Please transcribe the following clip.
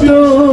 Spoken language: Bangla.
পাপিষ্ট